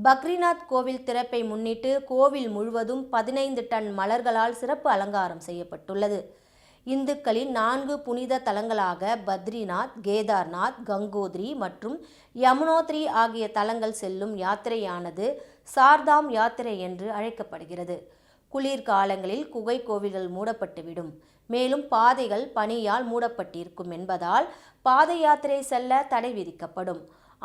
பக்ரிநாத் கோவில் திறப்பை முன்னிட்டு கோவில் முழுவதும் பதினைந்து டன் மலர்களால் சிறப்பு அலங்காரம் செய்யப்பட்டுள்ளது. இந்துக்களின் நான்கு புனித தலங்களாக பத்ரிநாத் கேதார்நாத் கங்கோத்ரி மற்றும் யமுனோத்ரி ஆகிய தலங்கள் செல்லும் யாத்திரையானது சார்தாம் யாத்திரை என்று அழைக்கப்படுகிறது. குளிர்காலங்களில் குகை கோவில்கள் மூடப்பட்டுவிடும். மேலும் பாதைகள் பனியால் மூடப்பட்டிருக்கும் என்பதால் பாத யாத்திரை செல்ல தடை விதிக்கப்படும்.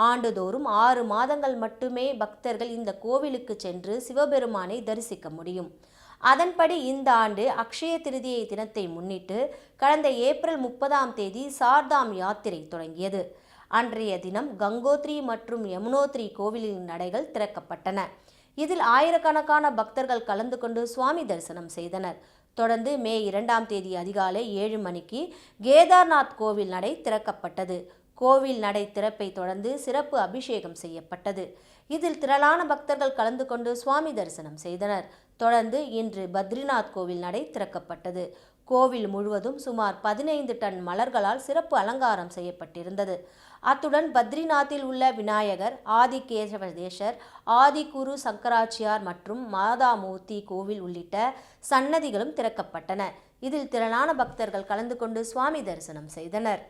ஆண்டுதோறும் ஆறு மாதங்கள் மட்டுமே பக்தர்கள் இந்த கோவிலுக்கு சென்று சிவபெருமானை தரிசிக்க முடியும். அதன்படி இந்த ஆண்டு அக்ஷய திருதியை தினத்தை முன்னிட்டு கடந்த ஏப்ரல் முப்பதாம் தேதி சார்தாம் யாத்திரை தொடங்கியது. அன்றைய தினம் கங்கோத்ரி மற்றும் யமுனோத்ரி கோவிலின் நடைகள் திறக்கப்பட்டன. இதில் ஆயிரக்கணக்கான பக்தர்கள் கலந்து கொண்டு சுவாமி தரிசனம் செய்தனர். தொடர்ந்து மே இரண்டாம் தேதி அதிகாலை ஏழு மணிக்கு கேதார்நாத் கோவில் நடை திறக்கப்பட்டது. கோவில் நடை திறப்பை தொடர்ந்து சிறப்பு அபிஷேகம் செய்யப்பட்டது. இதில் திரளான பக்தர்கள் கலந்து கொண்டு சுவாமி தரிசனம் செய்தனர். தொடர்ந்து இன்று பத்ரிநாத் கோவில் நடை திறக்கப்பட்டது. கோவில் முழுவதும் சுமார் பதினைந்து டன் மலர்களால் சிறப்பு அலங்காரம் செய்யப்பட்டிருந்தது. அத்துடன் பத்ரிநாத்தில் உள்ள விநாயகர் ஆதி கேசவதேஷர் ஆதி குரு சங்கராச்சியார் மற்றும் மாதாமூர்த்தி கோவில் உள்ளிட்ட சன்னதிகளும் திறக்கப்பட்டன. இதில் திரளான பக்தர்கள் கலந்து கொண்டு சுவாமி தரிசனம் செய்தனர்.